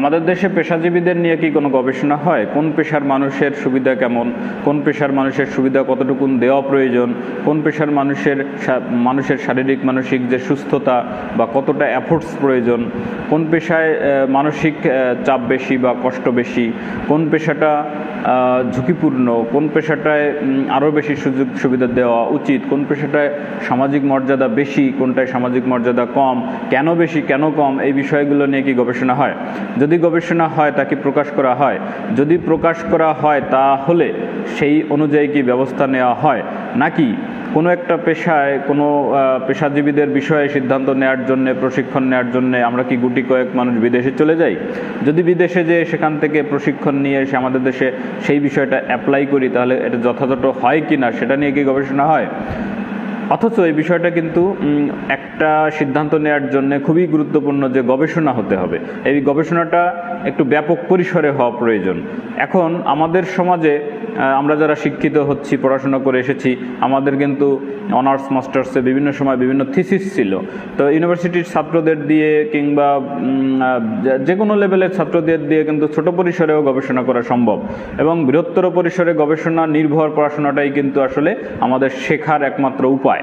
আমাদের দেশে পেশাজীবীদের নিয়ে কি কোনো গবেষণা হয়? কোন পেশার মানুষের সুবিধা কেমন? কোন পেশার মানুষের সুবিধা কতটুকুন দেওয়া প্রয়োজন? কোন পেশার মানুষের মানুষের শারীরিক, মানসিক যে সুস্থতা বা কতটা অ্যাফোর্টস প্রয়োজন? কোন পেশায় মানসিক চাপ বেশি বা কষ্ট বেশি? কোন পেশাটা ঝুঁকিপূর্ণ? কোন পেশাটায় আরও বেশি সুযোগ সুবিধা দেওয়া উচিত? কোন পেশাটায় সামাজিক মর্যাদা বেশি? কোনটায় সামাজিক মর্যাদা কম? কেন বেশি? কেন কম? এই বিষয়গুলো নিয়ে কি গবেষণা হয়? যদি গবেষণা হয় তা কি প্রকাশ করা হয়। যদি প্রকাশ করা হয়, তাহলে সেই অনুযায়ী কি ব্যবস্থা নেওয়া হয়? নাকি কোনো একটা পেশায়, কোনো পেশাজীবীদের বিষয়ে সিদ্ধান্ত নেওয়ার জন্য, প্রশিক্ষণ নেওয়ার জন্য আমরা কি গুটি কয়েক মানুষ বিদেশে চলে যাই? যদি বিদেশে যে সেখান থেকে প্রশিক্ষণ নিয়ে এসে আমাদের দেশে সেই বিষয়টা অ্যাপ্লাই করি, তাহলে এটা যথাযথ হয় কি না সেটা নিয়ে কি গবেষণা হয়? অথচ এই বিষয়টা কিন্তু একটা সিদ্ধান্ত নেওয়ার জন্য খুবই গুরুত্বপূর্ণ যে গবেষণা হতে হবে। এই গবেষণাটা একটু ব্যাপক পরিসরে হওয়া প্রয়োজন। এখন আমাদের সমাজে আমরা যারা শিক্ষিত হচ্ছি, পড়াশোনা করে এসেছি, আমাদের কিন্তু অনার্স, মাস্টার্সে বিভিন্ন সময় বিভিন্ন থিসিস ছিল। তো ইউনিভার্সিটির ছাত্রদের দিয়ে কিংবা যে- কোনো লেভেলের ছাত্রদের দিয়ে কিন্তু ছোট পরিসরেও গবেষণা করা সম্ভব। এবং বৃহত্তর পরিসরে গবেষণা নির্ভর পড়াশোনাটাই কিন্তু আসলে আমাদের শেখার একমাত্র উপায়।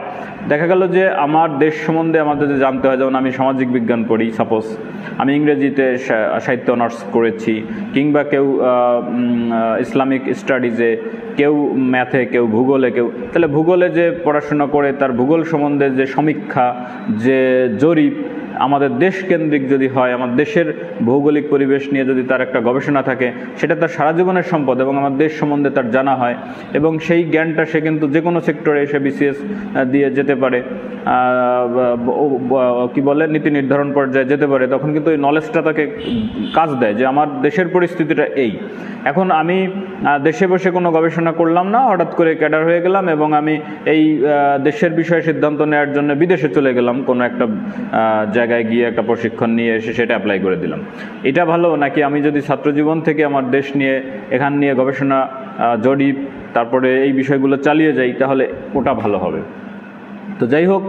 দেখা গেল যে আমার দেশ সম্বন্ধে আমাদের যে জানতে হয়, যেমন আমি সামাজিক বিজ্ঞান পড়ি সাপোজ আমি ইংরেজিতে সাহিত্য অনার্স করেছি, কিংবা কেউ ইসলামিক স্টাডিজে কেউ ম্যাথে কেউ ভূগোলে কেউ, তাহলে ভূগোলে যে পড়াশোনা করে, তার ভূগোল সম্বন্ধে যে সমীক্ষা, যে জরিপ আমাদের দেশকেন্দ্রিক যদি হয় আমার দেশের ভৌগোলিক পরিবেশ নিয়ে যদি তার একটা গবেষণা থাকে সেটা তার সারা জীবনের সম্পদ এবং আমার দেশ সম্বন্ধে তার জানা হয় এবং সেই জ্ঞানটা সে কিন্তু যে কোনো সেক্টরে এসে বিসিএস দিয়ে যেতে পারে কি বলে নীতি নির্ধারণ পর্যায়ে যেতে পারে তখন কিন্তু ওই নলেজটা তাকে কাজ দেয় যে আমার দেশের পরিস্থিতিটা এই। এখন আমি দেশে বসে কোনো গবেষণা করলাম না হঠাৎ করে ক্যাডার হয়ে গেলাম এবং আমি এই দেশের বিষয়ে সিদ্ধান্ত নেওয়ার জন্য বিদেশে চলে গেলাম কোনো একটা আহ, জায়গায় গিয়ে একটা প্রশিক্ষণ নিয়ে এসে সেটা অ্যাপ্লাই করে দিলাম। এটা ভালো নাকি আমি যদি ছাত্রজীবন থেকে আমার দেশ নিয়ে, এখান নিয়ে গবেষণা জরিপ, তারপরে এই বিষয়গুলো চালিয়ে যাই, তাহলে ওটা ভালো হবে। তো যাই হোক,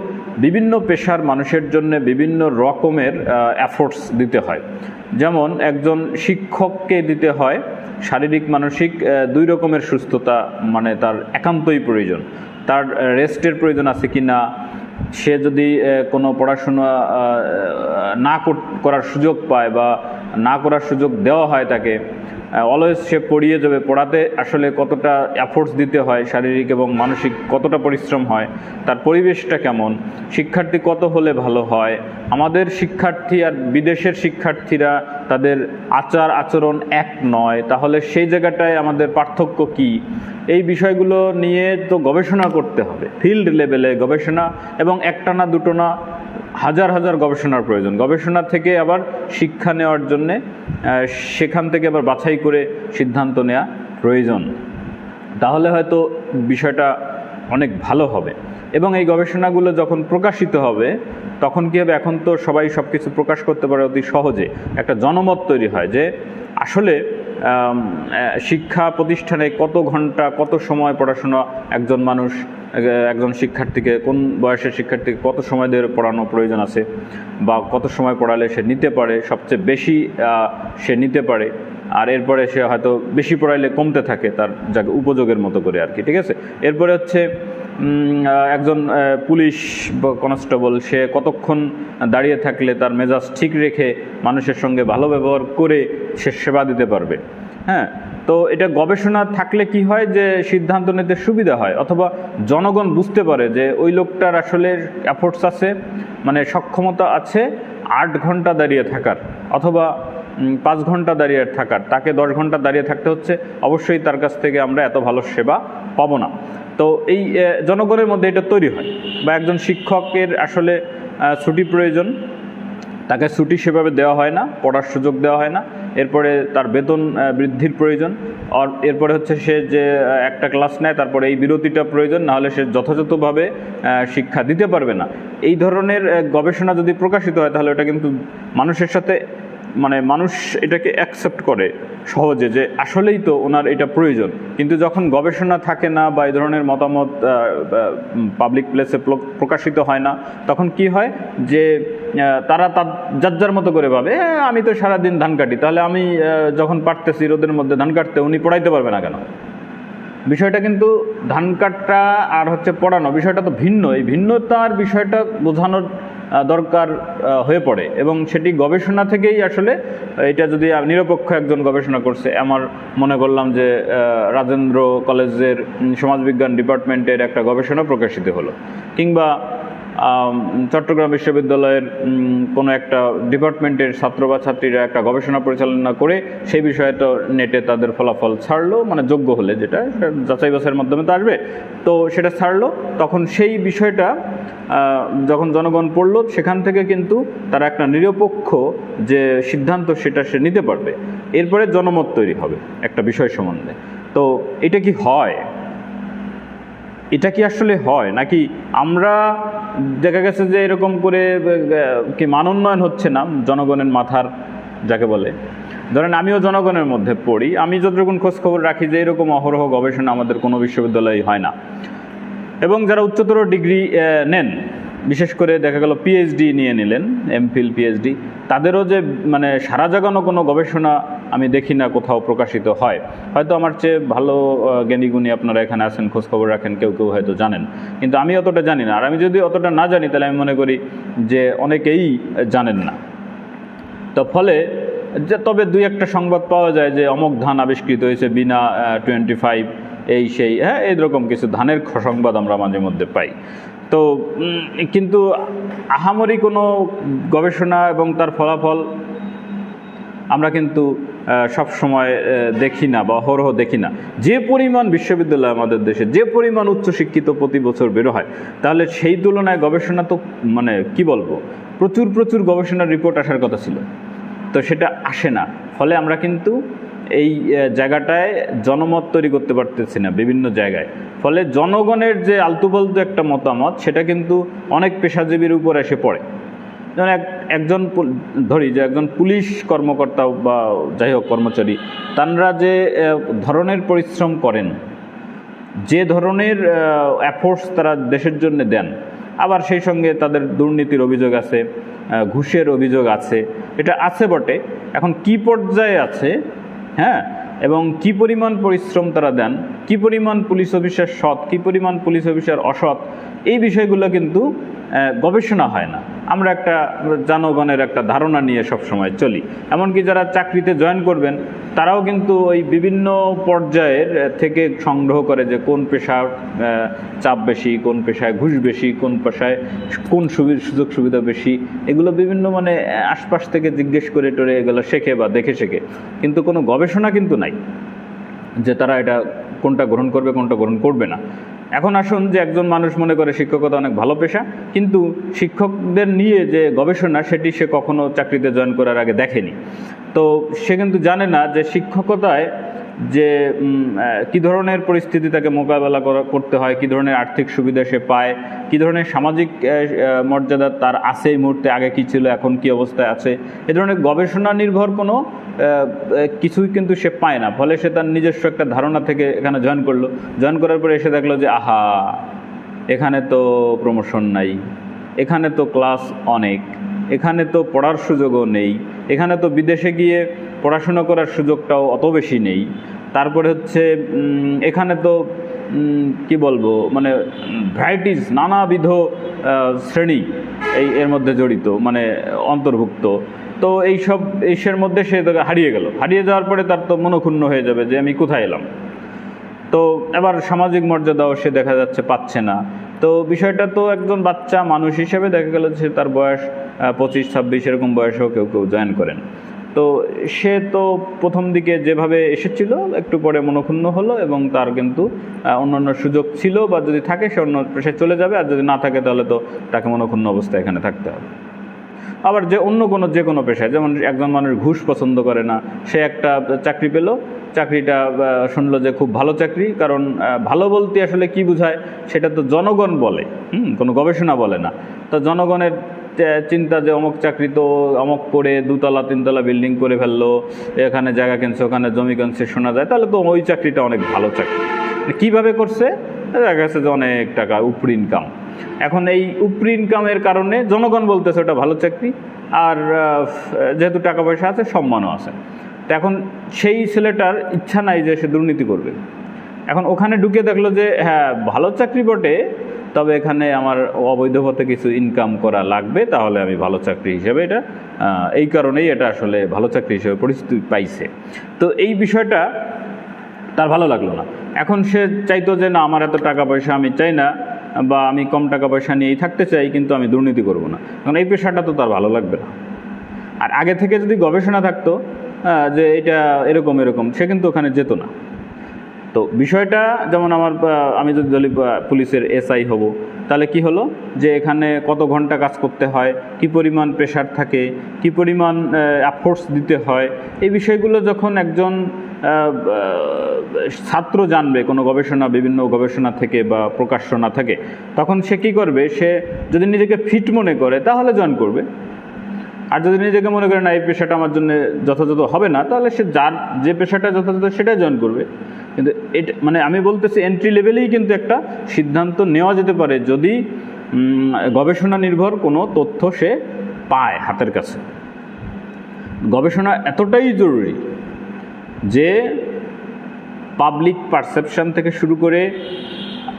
বিভিন্ন পেশার মানুষের জন্য বিভিন্ন রকমের অ্যাফোর্টস দিতে হয়। যেমন একজন শিক্ষককে দিতে হয় শারীরিক, মানসিক দুই রকমের সুস্থতা মানে তার একান্তই প্রয়োজন। তার রেস্টের প্রয়োজন আছে কি না সে যদি কোনো পড়াশোনা না করার সুযোগ পায় বা না করার সুযোগ দেওয়া হয় তাকে অলওয়েজ সে পড়িয়ে যাবে, পড়াতে আসলে কতটা অ্যাফোর্টস দিতে হয় শারীরিক এবং মানসিক, কতটা পরিশ্রম হয়, তার পরিবেশটা কেমন, শিক্ষার্থী কত হলে ভালো হয়, আমাদের শিক্ষার্থী আর বিদেশের শিক্ষার্থীরা তাদের আচার আচরণ এক নয়, তাহলে সেই জায়গাটায় আমাদের পার্থক্য কি? এই বিষয়গুলো নিয়ে তো গবেষণা করতে হবে ফিল্ড লেভেলে গবেষণা এবং একটা না দুটো না হাজার হাজার গবেষণার প্রয়োজন। গবেষণা থেকে আবার শিক্ষা নেওয়ার জন্যে সেখান থেকে আবার বাছাই করে সিদ্ধান্ত নেওয়া প্রয়োজন। তাহলে হয়তো বিষয়টা অনেক ভালো হবে। এবং এই গবেষণাগুলো যখন প্রকাশিত হবে, তখন কী হবে? এখন তো সবাই সব কিছু প্রকাশ করতে পারে অতি সহজে। একটা জনমত তৈরি হয় যে আসলে শিক্ষা প্রতিষ্ঠানে কত ঘণ্টা, কত সময় পড়াশোনা একজন মানুষ একজন শিক্ষার্থীকে, কোন বয়সের শিক্ষার্থীকে কত সময় ধরে পড়ানো প্রয়োজন আছে? বা কত সময় পড়ালে সে নিতে পারে? সবচেয়ে বেশি সে নিতে পারে। আর এরপরে সে হয়তো বেশি পড়াইলে কমতে থাকে তার যাকে উপযোগের মতো করে আর কি, ঠিক আছে? এরপরে হচ্ছে একজন পুলিশ কনস্টেবল, সে কতক্ষণ দাঁড়িয়ে থাকলে তার মেজাজ ঠিক রেখে মানুষের সঙ্গে ভালো ব্যবহার করে সে সেবা দিতে পারবে? হ্যাঁ তো এটা গবেষণা থাকলে কি হয় যে সিদ্ধান্ত নিতে সুবিধা হয়? অথবা জনগণ বুঝতে পারে যে ওই লোকটার আসলে অ্যাফোর্টস আছে মানে সক্ষমতা আছে আট ঘণ্টা দাঁড়িয়ে থাকার, অথবা পাঁচ ঘণ্টা দাঁড়িয়ে থাকার। তাকে দশ ঘণ্টা দাঁড়িয়ে থাকতে হচ্ছে, অবশ্যই তার কাছ থেকে আমরা এত ভালো সেবা পাবো না। তো এই জনগণের মধ্যে এটা তৈরি হয় বা একজন শিক্ষকের আসলে ছুটি প্রয়োজন। তাকে ছুটি সেভাবে দেওয়া হয় না, পড়ার সুযোগ দেওয়া হয় না। এরপরে তার বেতন বৃদ্ধির প্রয়োজন। আর এরপরে হচ্ছে সে যে একটা ক্লাস নেয়, তারপরে এই বিরতিটা প্রয়োজন, নাহলে সে যথাযথভাবে শিক্ষা দিতে পারবে না। এই ধরনের গবেষণা যদি প্রকাশিত হয়, তাহলে ওটা কিন্তু মানুষের সাথে মানে মানুষ এটাকে অ্যাকসেপ্ট করে সহজে যে আসলেই তো ওনার এটা প্রয়োজন। কিন্তু যখন গবেষণা থাকে না বা এই ধরনের মতামত পাবলিক প্লেসে প্রকাশিত হয় না, তখন কি হয় যে তারা তার যার যার মতো করে ভাবে আমি তো সারাদিন ধান কাটি, তাহলে আমি যখন পারতেছি রোদের মধ্যে ধান কাটতে, উনি পড়াইতে পারবে না কেন? বিষয়টা কিন্তু ধান কাটা আর হচ্ছে পড়ানো, বিষয়টা তো ভিন্ন। এই ভিন্নতার বিষয়টা বোঝানোর দরকার হয়ে পড়ে। এবং সেটি গবেষণা থেকেই আসলে, এটা যদি নিরপেক্ষ একজন গবেষণা করছে, আমার মনে করলাম যে রাজেন্দ্র কলেজের সমাজবিজ্ঞান ডিপার্টমেন্টের একটা গবেষণা প্রকাশিত হলো। কিংবা চট্টগ্রাম বিশ্ববিদ্যালয়ের কোনো একটা ডিপার্টমেন্টের ছাত্র বা ছাত্রীরা একটা গবেষণা পরিচালনা করে সেই বিষয়টা নেটে তাদের ফলাফল ছাড়লো মানে যোগ্য হলে যেটা যাচাই বাছাইয়ের মাধ্যমে তো আসবে। তো সেটা ছাড়লো, তখন সেই বিষয়টা যখন জনগণ পড়ল, সেখান থেকে কিন্তু তারা একটা নিরপেক্ষ যে সিদ্ধান্ত সেটা সে নিতে পারবে। এরপরে জনমত তৈরি হবে একটা বিষয় সম্বন্ধে। তো এটা কি হয়? এটা কি আসলে হয়? নাকি আমরা দেখা গেছে যে এরকম করে কি মান উন্নয়ন হচ্ছে না জনগণের মাথার, যাকে বলে। ধরেন আমিও জনগণের মধ্যে পড়ি। আমি যতটুকুন খোঁজ খবর রাখি যে এরকম অহরহ গবেষণা আমাদের কোনো বিশ্ববিদ্যালয়ে হয় না। এবং যারা উচ্চতর ডিগ্রি নেন বিশেষ করে দেখা গেল পিএইচডি নিয়ে নিলেন এমফিল পিএইচডি তাদেরও যে মানে সারা জাগানো কোনো গবেষণা আমি দেখি না কোথাও প্রকাশিত হয়। হয়তো আমার চেয়ে ভালো জ্ঞানীগুণী আপনারা এখানে আছেন, খোঁজখবর রাখেন, কেউ কেউ হয়তো জানেন। কিন্তু আমি অতটা জানি না। আর আমি যদি অতটা না জানি, তাহলে আমি মনে করি যে অনেকেই জানেন না। তো ফলে, যে তবে দুই একটা সংবাদ পাওয়া যায় যে অমক ধান আবিষ্কৃত হয়েছে বিনা টোয়েন্টি ফাইভ এই সেই হ্যাঁ এইরকম কিছু ধানের সংবাদ আমরা মাঝে মধ্যে পাই। তো কিন্তু আহামরি কোনো গবেষণা এবং তার ফলাফল আমরা কিন্তু সব সময় দেখি না বা অহরহ দেখি না। যে পরিমাণ বিশ্ববিদ্যালয় আমাদের দেশে, যে পরিমাণ উচ্চশিক্ষিত প্রতি বছর বেরো হয়, তাহলে সেই তুলনায় গবেষণা তো মানে কি বলব, প্রচুর প্রচুর গবেষণার রিপোর্ট আসার কথা ছিল। তো সেটা আসে না। ফলে আমরা কিন্তু এই জায়গাটায় জনমত তৈরি করতে পারতেছি না বিভিন্ন জায়গায়। ফলে জনগণের যে আলতুপালতু একটা মতামত, সেটা কিন্তু অনেক পেশাজীবীর উপর এসে পড়ে। যেমন এক, একজন ধরি যে একজন পুলিশ কর্মকর্তা বা যাই হোক কর্মচারী, তানরা যে ধরনের পরিশ্রম করেন, যে ধরনের অ্যাফোর্টস তারা দেশের জন্য দেন, আবার সেই সঙ্গে তাদের দুর্নীতির অভিযোগ আছে ঘুষের অভিযোগ আছে, এটা আছে বটে। এখন কি পর্যায়ে আছে হ্যাঁ এবং কি পরিমাণ পরিশ্রম তারা দেন, কি পরিমাণ পুলিশ অফিসার সৎ, কি পরিমাণ পুলিশ অফিসার অসৎ, এই বিষয়গুলো কিন্তু গবেষণা হয় না। আমরা একটা জনগণের একটা ধারণা নিয়ে সব সময় চলি। এমনকি যারা চাকরিতে জয়েন করবেন তারাও কিন্তু ওই বিভিন্ন পর্যায়ের থেকে সংগ্রহ করে যে কোন আহ, চাপ বেশি কোন পেশায় ঘুষ বেশি কোন পেশায় কোন সুযোগ সুবিধা বেশি এগুলো বিভিন্ন মানে আশপাশ থেকে জিজ্ঞেস করে টরে এগুলো শেখে বা দেখে শেখে। কিন্তু কোনো গবেষণা কিন্তু নাই যে তারা এটা কোনটা গ্রহণ করবে কোনটা গ্রহণ করবে না। এখন আসুন যে একজন মানুষ মনে করে শিক্ষকতা অনেক ভালো পেশা, কিন্তু শিক্ষকদের নিয়ে যে গবেষণা, সেটি সে কখনো চাকরিতে জয়েন করার আগে দেখেনি। তো সে কিন্তু জানে না যে শিক্ষকতায় যে কি ধরনের পরিস্থিতি তাকে মোকাবেলা করতে হয়, কি ধরনের আর্থিক সুবিধা সে পায়, কি ধরনের সামাজিক মর্যাদা তার আছে এই মুহূর্তে, আগে কি ছিল, এখন কি অবস্থায় আছে, এ ধরনের গবেষণা নির্ভর কোনো কিছুই কিন্তু সে পায় না। ফলে সে তার নিজস্ব একটা ধারণা থেকে এখানে জয়েন করল। জয়েন করার পরে এসে দেখল যে, আহা, এখানে তো প্রমোশন নাই, এখানে তো ক্লাস অনেক, এখানে তো পড়ার সুযোগও নেই, এখানে তো বিদেশে গিয়ে পড়াশোনা করার সুযোগটাও অত বেশি নেই। তারপরে হচ্ছে এখানে তো কি বলব মানে ভ্যারাইটিস নানাবিধ শ্রেণি এই, এর মধ্যে জড়িত মানে অন্তর্ভুক্ত। তো এই সব এইসের মধ্যে সে হারিয়ে গেল। হারিয়ে যাওয়ার পরে তার তো মনক্ষুণ্ণ হয়ে যাবে যে আমি কোথায় এলাম। তো এবার সামাজিক মর্যাদাও সে দেখা যাচ্ছে পাচ্ছে না। তো বিষয়টা তো একজন বাচ্চা মানুষ হিসেবে দেখা গেল যে তার বয়স পঁচিশ, ছাব্বিশ, এরকম বয়সেও কেউ কেউ জয়েন করেন। তো সে তো প্রথম দিকে যেভাবে এসেছিল, একটু পরে মনক্ষুণ্ণ হলো এবং তার কিন্তু অন্যান্য সুযোগ ছিল বা যদি থাকে সে অন্য পেশায় চলে যাবে, আর যদি না থাকে তাহলে তো তাকে মনক্ষুণ্ণ অবস্থায় এখানে থাকতে হবে। আবার যে অন্য কোনো, যে কোনো পেশায়, যেমন একজন মানুষ ঘুষ পছন্দ করে না, সে একটা চাকরি পেল, চাকরিটা শুনলো যে খুব ভালো চাকরি, কারণ ভালো বলতে আসলে কি বোঝায়, সেটা তো জনগণ বলে, হুম, কোনো গবেষণা বলে না। তো জনগণের চিন্তা যে অমক চাকরি তো অমক করে দুতলা, তিনতলা বিল্ডিং করে ফেলল, এখানে জায়গা কিনছে, ওখানে জমি কিনছে, শোনা যায়। তাহলে তো ওই চাকরিটা অনেক ভালো চাকরি। কীভাবে করছে? দেখা গেছে যে অনেক টাকা উপরি ইনকাম এখন এই উপরি ইনকামের কারণে জনগণ বলতেছে ওটা ভালো চাকরি, আর যেহেতু টাকা পয়সা আছে, সম্মানও আছে। তো এখন সেই ছেলেটার ইচ্ছা নাই যে সে দুর্নীতি করবে। এখন ওখানে ঢুকে দেখল যে হ্যাঁ ভালো চাকরি বটে তবে এখানে আমার অবৈধ পথে কিছু ইনকাম করা লাগবে, তাহলে আমি ভালো চাকরি হিসেবে এটা এই কারণেই এটা আসলে ভালো চাকরি হিসেবে পরিস্থিতি পাইছে। তো এই বিষয়টা তার ভালো লাগল না। এখন সে চাইতো যে, না, আমার এত টাকা পয়সা আমি চাই না, বা আমি কম টাকা পয়সা নিয়েই থাকতে চাই, কিন্তু আমি দুর্নীতি করব না। কারণ এই পেশাটা তো তার ভালো লাগবে না। আর আগে থেকে যদি গবেষণা থাকতো যে এটা এরকম এরকম, সে কিন্তু ওখানে যেত না। তো বিষয়টা যেমন আমার আমি যদি বলি পুলিশের এসআই হব, তাহলে কি হলো? যে এখানে কত ঘণ্টা কাজ করতে হয়, কি পরিমাণ প্রেশার থাকে, কি পরিমাণ অ্যাফোর্টস দিতে হয়, এই বিষয়গুলো যখন একজন ছাত্র জানবে, কোনো গবেষণা, বিভিন্ন গবেষণা থেকে বা প্রকাশনা থেকে, তখন সে কি করবে? সে যদি নিজেকে ফিট মনে করে, তাহলে জয়েন করবে। আর যদি নিজেকে মনে করে, না, এই পেশাটা আমার জন্য যথাযথ হবে না, তাহলে সে যার যে পেশাটা যথাযথ, সেটাই জয়েন করবে। কিন্তু এটা মানে আমি বলতেছি এন্ট্রি লেভেলেই কিন্তু একটা সিদ্ধান্ত নেওয়া যেতে পারে যদি গবেষণা নির্ভর কোনো তথ্য সে পায় হাতের কাছে। গবেষণা এতটাই জরুরি যে পাবলিক পারসেপশন থেকে শুরু করে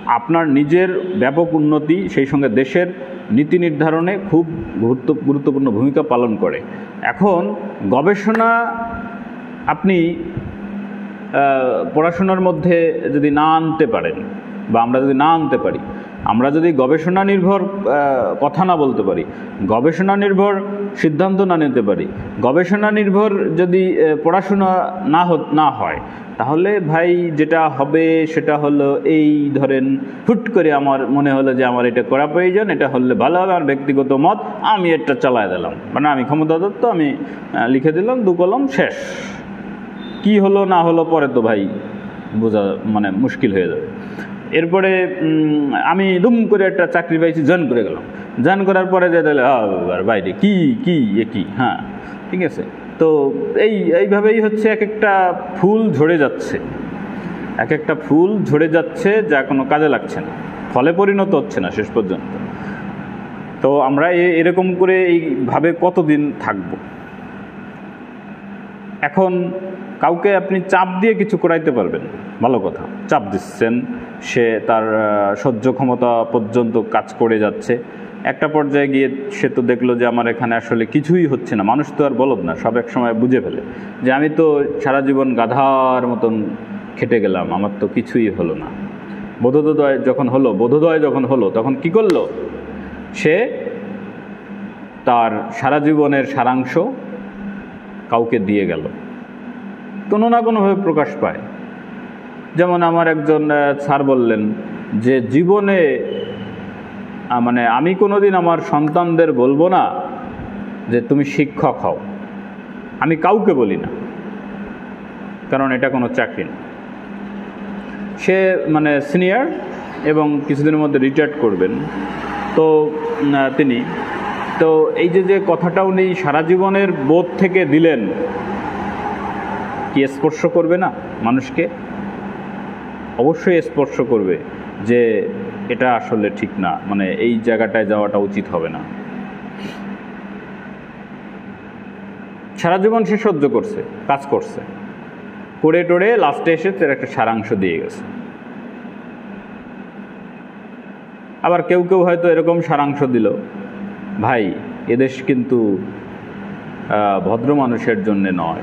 আপনার নিজের ব্যাপক উন্নতি সেই সঙ্গে দেশের নীতি নির্ধারণে খুব গুরুত্ব, গুরুত্বপূর্ণ ভূমিকা পালন করে। এখন গবেষণা আপনি পড়াশোনার মধ্যে যদি না আনতে পারেন বা আমরা যদি না আনতে পারি, আমরা যদি গবেষণা নির্ভর কথা না বলতে পারি, গবেষণা নির্ভর সিদ্ধান্ত না নিতে পারি, গবেষণা নির্ভর যদি পড়াশোনা না না হয়, তাহলে ভাই যেটা হবে সেটা হলো এই ধরেন হুট করে আমার মনে হলো যে আমার এটা করা প্রয়োজন, এটা হলে ভালো হবে, আমার ব্যক্তিগত মত, আমি এটা চালায় দিলাম। মানে আমি ক্ষমতা দত্ত, আমি লিখে দিলাম, দু কলম শেষ। কি হলো না হলো পরে তো ভাই বোঝা মানে মুশকিল হয়ে যাবে। এরপরে আমি দুম করে একটা চাকরি পাইছি জয়েন করে গেলাম। জয়েন করার পরে যে তাহলে বাইরে কি কি, এ কি? হ্যাঁ ঠিক আছে। তো এই, এইভাবেই হচ্ছে এক একটা ফুল ঝরে যাচ্ছে। এক একটা ফুল ঝরে যাচ্ছে যা কোনো কাজে লাগছে না। ফলে পরিণত হচ্ছে না শেষ পর্যন্ত। তো আমরা এরকম করে এইভাবে কতদিন থাকব? এখন কাউকে আপনি চাপ দিয়ে কিছু করাইতে পারবেন। ভালো কথা। চাপ দিচ্ছেন, সে তার সহ্য ক্ষমতা পর্যন্ত কাজ করে যাচ্ছে। একটা পর্যায়ে গিয়ে সে তো দেখল যে আমার এখানে আসলে কিছুই হচ্ছে না। মানুষ তো আর বলদ না, সব এক সময় বুঝে ফেলে যে আমি তো সারা জীবন গাধার মতন খেটে গেলাম, আমার তো কিছুই হলো না। বোধোদয় যখন হলো, বোধোদয় যখন হলো, তখন কি করল? সে তার সারা জীবনের সারাংশ কাউকে দিয়ে গেল। কোনো না কোনোভাবে প্রকাশ পায়। যেমন আমার একজন স্যার বললেন যে, জীবনে মানে আমি কোনোদিন আমার সন্তানদের বলব না যে, তুমি শিক্ষক হও। আমি কাউকে বলি না। কারণ এটা কোনো চাকরি না। সে মানে সিনিয়র এবং কিছুদিনের মধ্যে রিটায়ার্ড করবেন। তো তিনি তো এই যে যে কথাটা উনি সারা জীবনের বোধ থেকে দিলেন, কি স্পর্শ করবে না মানুষকে? অবশ্যই স্পর্শ করবে যে এটা আসলে ঠিক না মানে এই জায়গাটায় যাওয়াটা উচিত হবে না। সারা জীবন সে সহ্য করছে, কাজ করছে। করে টোরে লাস্টে এসে তার একটা সারাংশ দিয়ে গেছে। আবার কেউ কেউ হয়তো এরকম সারাংশ দিল। ভাই, এদেশ কিন্তু ভদ্র মানুষের জন্য নয়।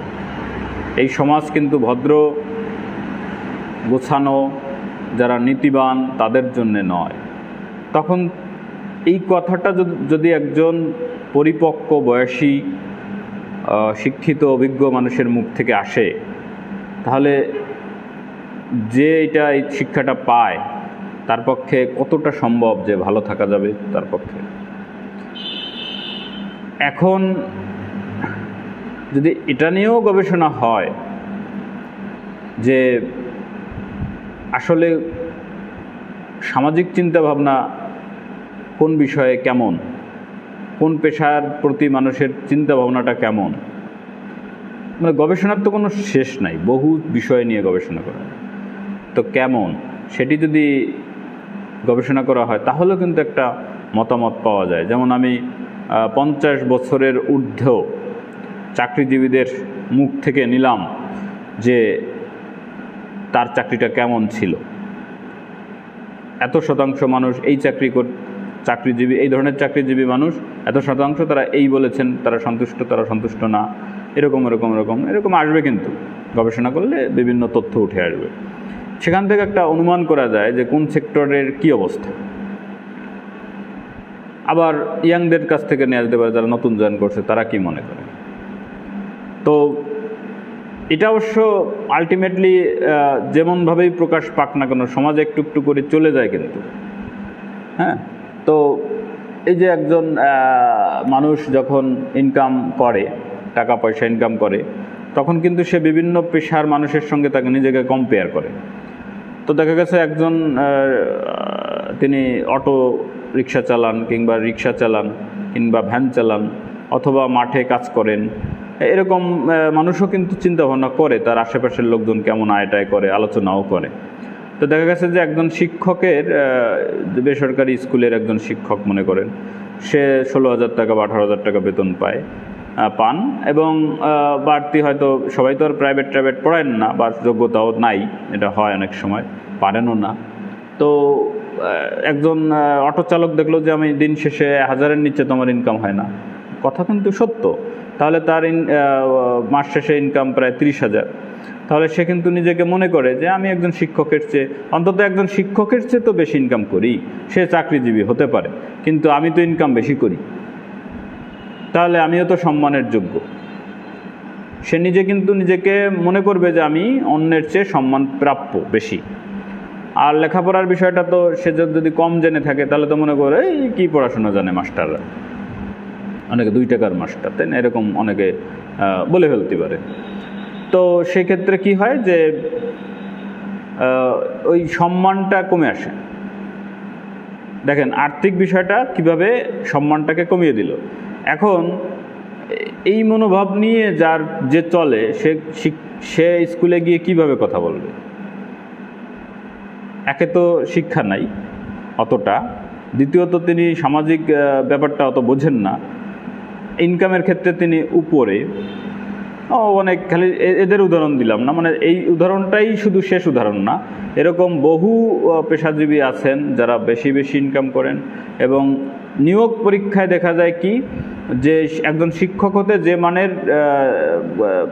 এই সমাজ কিন্তু ভদ্র, গোছানো, যারা নীতিবান, তাদের জন্যে নয়। তখন এই কথাটা যদি- একজন পরিপক্ক, বয়সী শিক্ষিত, অভিজ্ঞ মানুষের মুখ থেকে আসে, তাহলে যে এটা এই শিক্ষাটা পায়, তার পক্ষে কতটা সম্ভব যে ভালো থাকা যাবে তার পক্ষে? এখন যদি এটা নিয়েও গবেষণা হয় যে আসলে সামাজিক চিন্তাভাবনা কোন বিষয়ে কেমন? কোন পেশার প্রতি মানুষের চিন্তা ভাবনাটা কেমন? মানে গবেষণার তো কোনো শেষ নাই, বহু বিষয় নিয়ে গবেষণা করা। তো কেমন? সেটি যদি গবেষণা করা হয়, তাহলেও কিন্তু একটা মতামত পাওয়া যায়। যেমন আমি পঞ্চাশ বছরের ঊর্ধ্বেও চাকরিজীবীদের মুখ থেকে নিলাম যে তার চাকরিটা কেমন ছিল। এত শতাংশ মানুষ এই চাকরি কর, চাকরিজীবী, এই ধরনের চাকরিজীবী মানুষ, এত শতাংশ তারা এই বলেছেন, তারা সন্তুষ্ট তারা সন্তুষ্ট না। এরকম এরকম এরকম এরকম আসবে কিন্তু। গবেষণা করলে বিভিন্ন তথ্য উঠে আসবে। সেখান থেকে একটা অনুমান করা যায় যে কোন সেক্টরের কি অবস্থা। আবার ইয়াংদের কাছ থেকে নিয়ে আসতে পারে, যারা নতুন জয়েন করছে, তারা কি মনে করে? তো এটা অবশ্য আলটিমেটলি যেমনভাবেই প্রকাশ পাক না কেন, সমাজে একটু একটু করে চলে যায় কিন্তু। হ্যাঁ? তো এই যে একজন মানুষ যখন ইনকাম করে, টাকা পয়সা ইনকাম করে, তখন কিন্তু সে বিভিন্ন পেশার মানুষের সঙ্গে তাকে নিজেকে কম্পেয়ার করে। তো দেখা গেছে একজন তিনি অটো রিক্সা চালান কিংবা রিক্সা চালান কিংবা ভ্যান চালান অথবা মাঠে কাজ করেন, এরকম মানুষও কিন্তু চিন্তা ভাবনা করে তার আশেপাশের লোকজন কেমন আয়টায় করে, আলোচনাও করে। তো দেখা গেছে যে একজন শিক্ষকের বেসরকারি স্কুলের একজন শিক্ষক মনে করেন, সে ষোলো হাজার টাকা বা আঠারো হাজার টাকা বেতন পায় পান এবং বাড়তি হয়তো সবাই তো আর প্রাইভেট প্রাইভেট পড়ায় না বা যোগ্যতাও নাই, এটা হয় অনেক সময়, পারেনও না। তো একজন অটো চালক দেখল যে আমি দিন শেষে হাজারের নিচে তোমার ইনকাম হয় না। কথা কিন্তু সত্য। তাহলে তার ইন মাস শেষে ইনকাম প্রায় তিরিশ হাজার। তাহলে সে কিন্তু নিজেকে মনে করে যে আমি একজন শিক্ষকের চেয়ে, অন্তত একজন শিক্ষকের চেয়ে তো বেশি ইনকাম করি। সে চাকরিজীবী হতে পারে, কিন্তু আমি তো ইনকাম বেশি করি। তাহলে আমিও তো সম্মানের যোগ্য। সে নিজে কিন্তু নিজেকে মনে করবে যে আমি অন্যের চেয়ে সম্মান প্রাপ্য বেশি। আর লেখাপড়ার বিষয়টা তো সে যদি কম জেনে থাকে, তাহলে তো মনে করে, এই কী পড়াশোনা জানে মাস্টাররা অনেকে দুই টাকার মাস্টার, তাই না? এরকম অনেকে বলে ফেলতে পারে। তো সেক্ষেত্রে কি হয় যে ওই সম্মানটা কমে আসে। দেখেন, আর্থিক বিষয়টা কীভাবে সম্মানটাকে কমিয়ে দিল? এখন, এই মনোভাব নিয়ে যার যে চলে, সে সে স্কুলে গিয়ে কীভাবে কথা বলবে? একে তো শিক্ষা নাই অতটা। দ্বিতীয়ত তিনি সামাজিক ব্যাপারটা অত বোঝেন না। ইনকামের ক্ষেত্রে তিনি উপরে। অনেক খালি এদের উদাহরণ দিলাম না। মানে এই উদাহরণটাই শুধু শেষ উদাহরণ না। এরকম বহু পেশাজীবী আছেন যারা বেশি বেশি ইনকাম করেন এবং নিয়োগ পরীক্ষায় দেখা যায় কি যে একজন শিক্ষক হতে যে মানের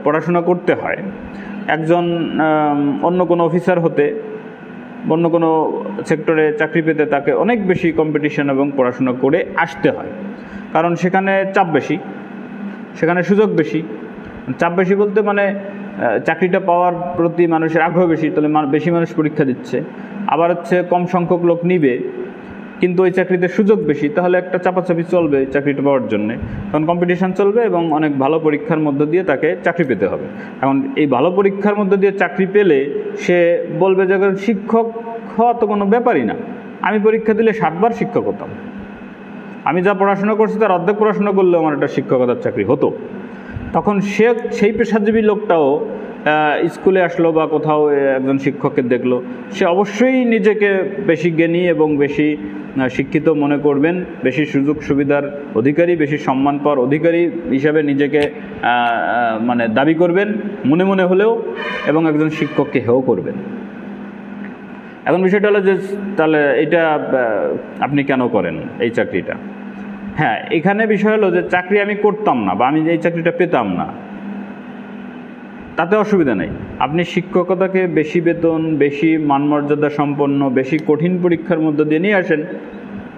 পড়াশোনা করতে হয়, একজন অন্য কোনো অফিসার হতে অন্য কোনো সেক্টরে চাকরি পেতে তাকে অনেক বেশি কম্পিটিশন এবং পড়াশোনা করে আসতে হয়। কারণ সেখানে চাপ বেশি, সেখানে সুযোগ বেশি। চাপ বেশি বলতে মানে চাকরিটা পাওয়ার প্রতি মানুষের আগ্রহ বেশি, তাহলে বেশি মানুষ পরীক্ষা দিচ্ছে। আবার হচ্ছে কম সংখ্যক লোক নিবে কিন্তু ওই চাকরিতে সুযোগ বেশি, তাহলে একটা চাপাচাপি চলবে চাকরিটা পাওয়ার জন্য। কারণ কম্পিটিশান চলবে এবং অনেক ভালো পরীক্ষার মধ্য দিয়ে তাকে চাকরি পেতে হবে। এখন এই ভালো পরীক্ষার মধ্য দিয়ে চাকরি পেলে সে বলবে যে শিক্ষক হওয়া তো কোনো ব্যাপারই না। আমি পরীক্ষা দিলে সাতবার শিক্ষক হতাম। আমি যা পড়াশোনা করছি তার অর্ধেক পড়াশোনা করলেও আমার একটা শিক্ষকতার চাকরি হতো। তখন সে সেই পেশাজীবী লোকটাও স্কুলে আসলো বা কোথাও একজন শিক্ষককে দেখল। সে অবশ্যই নিজেকে বেশি জ্ঞানী এবং বেশি শিক্ষিত মনে করবেন। বেশি সুযোগ সুবিধার অধিকারী, বেশি সম্মান পাওয়ার অধিকারী হিসাবে নিজেকে মানে দাবি করবেন, মনে মনে হলেও, এবং একজন শিক্ষককে হেও করবেন। এখন বিষয়টা হলো যে, তাহলে এটা আপনি কেন করেন এই চাকরিটা? হ্যাঁ এখানে বিষয় হলো যে, চাকরি আমি করতাম না, বা আমি এই চাকরিটা পেতাম না। তাতে অসুবিধা নেই। আপনি শিক্ষকতাকে বেশি বেতন, বেশি মানমর্যাদা সম্পন্ন, বেশি কঠিন পরীক্ষার মধ্য দিয়ে নিয়ে আসেন,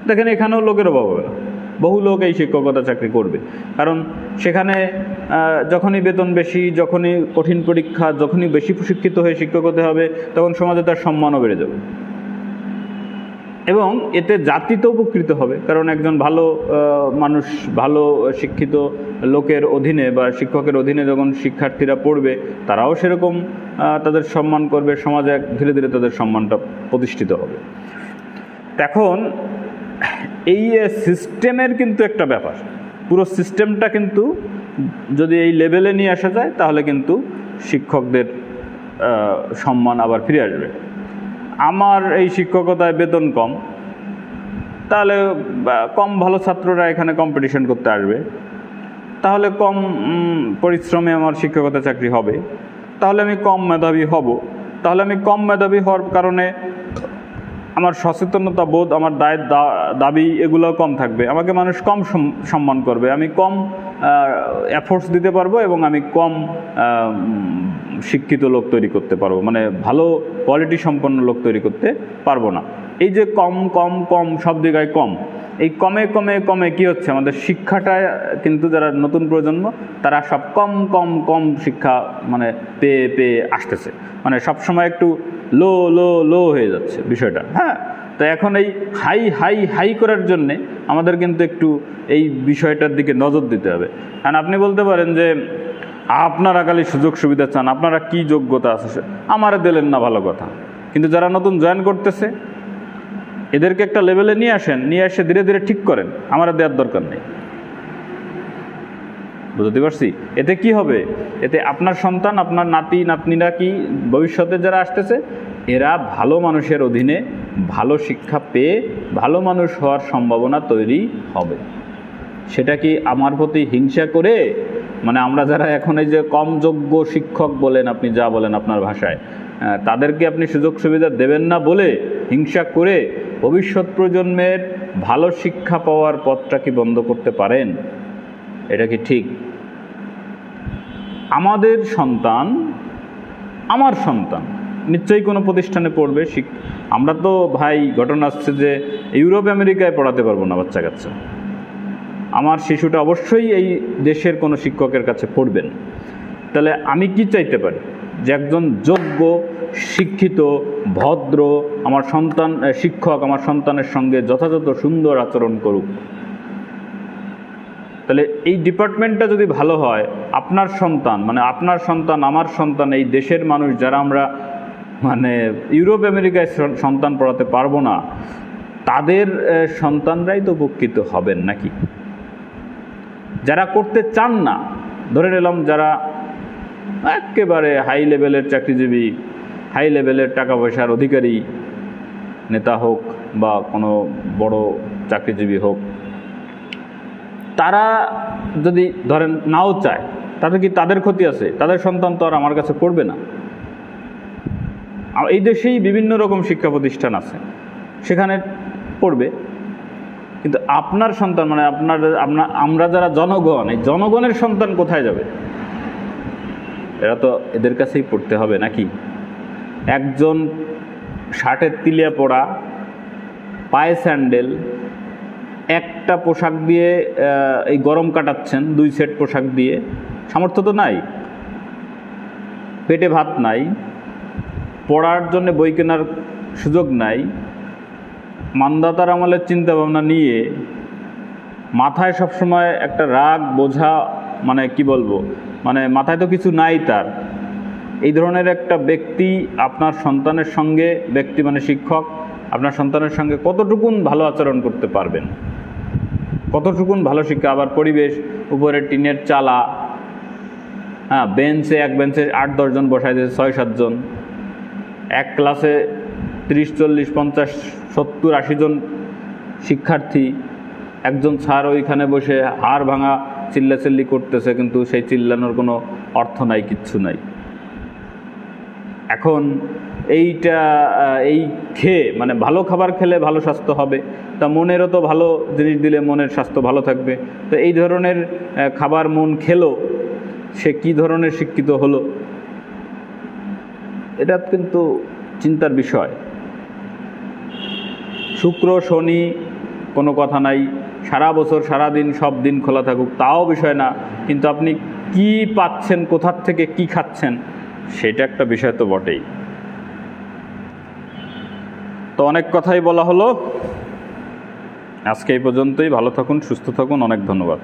দেখেন এখানেও লোকের অভাব হবে। বহু লোক এই শিক্ষকতা চাকরি করবে। কারণ সেখানে যখনই বেতন বেশি, যখনই কঠিন পরীক্ষা, যখনই বেশি প্রশিক্ষিত হয়ে শিক্ষকতা হবে, তখন সমাজে তার সম্মানও বেড়ে যাবে। এবং এতে জাতি তো উপকৃত হবে। কারণ একজন ভালো মানুষ, ভালো শিক্ষিত লোকের অধীনে বা শিক্ষকের অধীনে যখন শিক্ষার্থীরা পড়বে, তারাও সেরকম তাদের সম্মান করবে, সমাজে ধীরে ধীরে তাদের সম্মানটা প্রতিষ্ঠিত হবে। এখন, এই সিস্টেমের কিন্তু একটা ব্যাপার। পুরো সিস্টেমটা কিন্তু যদি এই লেভেলে নিয়ে আসা যায়, তাহলে কিন্তু শিক্ষকদের সম্মান আবার ফিরে আসবে। আমার এই শিক্ষকতায় বেতন কম, তাহলে কম ভালো ছাত্ররা এখানে কম্পিটিশন করতে আসবে। তাহলে কম পরিশ্রমে আমার শিক্ষকতা চাকরি হবে। তাহলে আমি কম মেধাবী হব। তাহলে আমি কম মেধাবী হওয়ার কারণে আমার সচেতনতা বোধ, আমার দায়ের দাবি এগুলো কম থাকবে। আমাকে মানুষ কম সম- সম্মান করবে। আমি কম এফোর্টস দিতে পারব এবং আমি কম শিক্ষিত লোক তৈরি করতে পারব মানে ভালো কোয়ালিটি সম্পন্ন লোক তৈরি করতে পারব না। এই যে কম কম কম, সব জায়গায় কম, এই কমে কমে কমে কি হচ্ছে? আমাদের শিক্ষাটা কিন্তু যারা নতুন প্রজন্ম, তারা সব কম কম কম শিক্ষা মানে পেয়ে পেয়ে আসতেছে। মানে সবসময় একটু লো লো লো হয়ে যাচ্ছে বিষয়টা হ্যাঁ? তো এখন এই হাই হাই হাই করার জন্যে আমাদের কিন্তু একটু এই বিষয়টার দিকে নজর দিতে হবে। কারণ আপনি বলতে পারেন যে আপনারা খালি সুযোগ সুবিধা চান, আপনারা কি যোগ্যতা আছে আমারে দিলেন না ভালো কথা। কিন্তু যারা নতুন জয়েন করতেছে, এদেরকে একটা লেভেলে নিয়ে আসেন, নিয়ে এসে ধীরে ধীরে ঠিক করেন, আমার দেওয়ার দরকার নেই। বুঝতে পারছি? এতে কি হবে? এতে আপনার সন্তান, আপনার নাতি, নাতনিরা কি ভবিষ্যতে যারা আসতেছে, এরা ভালো মানুষের অধীনে ভালো শিক্ষা পেয়ে ভালো মানুষ হওয়ার সম্ভাবনা তৈরি হবে। সেটা কি আমার প্রতি হিংসা করে মানে আমরা যারা এখন এই যে কম যোগ্য শিক্ষক বলেন আপনি যা বলেন আপনার ভাষায় তাদেরকে আপনি সুযোগ সুবিধা দেবেন না বলে হিংসা করে ভবিষ্যৎ প্রজন্মের ভালো শিক্ষা পাওয়ার পথটা কি বন্ধ করতে পারেন? এটা কি ঠিক? আমাদের সন্তান, আমার সন্তান নিশ্চয়ই কোনো প্রতিষ্ঠানে পড়বে আমরা তো ভাই, ঘটনা আসছে যে ইউরোপ, আমেরিকায় পড়াতে পারব না বাচ্চা কাচ্চা আমার শিশুটা অবশ্যই এই দেশের কোনো শিক্ষকের কাছে পড়বেন তাহলে আমি কি চাইতে পারি? যে একজন যোগ্য, শিক্ষিত, ভদ্র, আমার সন্তান শিক্ষক আমার সন্তানের সঙ্গে যথাযথ সুন্দর আচরণ করুক। তাহলে এই ডিপার্টমেন্টটা যদি ভালো হয়, আপনার সন্তান মানে আপনার সন্তান, আমার সন্তান, এই দেশের মানুষ যারা আমরা মানে ইউরোপ, আমেরিকায় সন্তান পড়াতে পারব না, তাদের সন্তানরাই তো উপকৃত হবেন নাকি? যারা করতে চান না, ধরে নিলাম যারা একেবারে হাই লেভেলের চাকরিজীবী হাই লেভেলের টাকা পয়সার অধিকারী, নেতা হোক বা কোনো বড় চাকরিজীবী হোক, তারা যদি ধরেন নাও চায়, তাতে কি তাদের ক্ষতি আছে? তাদের সন্তান তো আর আমার কাছে পড়বে না। এই দেশেই বিভিন্ন রকম শিক্ষা প্রতিষ্ঠান আছে, সেখানে পড়বে। কিন্তু আপনার সন্তান মানে আপনার আপনার, আমরা যারা জনগণ, এই জনগণের সন্তান কোথায় যাবে? এরা তো এদের কাছেই পড়তে হবে নাকি? একজন শার্টের তিলিয়া পড়া পায়ে স্যান্ডেল, একটা পোশাক দিয়ে এই গরম কাটাচ্ছেন, দুই সেট পোশাক দিয়ে, সামর্থ্য তো নাই। পেটে ভাত নাই, পড়ার জন্য বই কেনার সুযোগ নাই মান্দাতার আমলের চিন্তা ভাবনা নিয়ে মাথায় সবসময় একটা রাগ, বোঝা মানে কি বলব? মানে মাথায় তো কিছু নাই তার। এই ধরনের একটা ব্যক্তি আপনার সন্তানের সঙ্গে, ব্যক্তি মানে শিক্ষক, আপনার সন্তানের সঙ্গে কতটুকুন ভালো আচরণ করতে পারবেন? কতটুকুন ভালো শিক্ষা? আবার পরিবেশ উপরে টিনের চালা হ্যাঁ বেঞ্চে, এক বেঞ্চে আট দশজন বসাই দিয়েছে, ছয় সাতজন এক ক্লাসে তিরিশ, চল্লিশ, পঞ্চাশ, সত্তর, আশি জন শিক্ষার্থী। একজন স্যার ওইখানে বসে হাড় ভাঙা চিল্লাচিল্লি করতেছে, কিন্তু সেই চিল্লানোর কোনো অর্থ নাই, কিচ্ছু নাই। এখন এইটা, এই খেয়ে মানে ভালো খাবার খেলে ভালো স্বাস্থ্য হবে, তা মনেরও তো ভালো জিনিস দিলে মনের স্বাস্থ্য ভালো থাকবে। তো এই ধরনের খাবার মন খেলো, সে কি ধরনের শিক্ষিত হলো? এটা কিন্তু চিন্তার বিষয়। শুক্র, শনি, কোনো কথা নাই। সারা বছর, সারা দিন, সব দিন খোলা থাকুক, তাও বিষয় না। কিন্তু আপনি কি পাচ্ছেন, কোথার থেকে কি খাচ্ছেন, সেটা একটা বিষয় তো বটেই। তো অনেক কথাই বলা হলো। আজকে এই পর্যন্তই। ভালো থাকুন, সুস্থ থাকুন। অনেক ধন্যবাদ।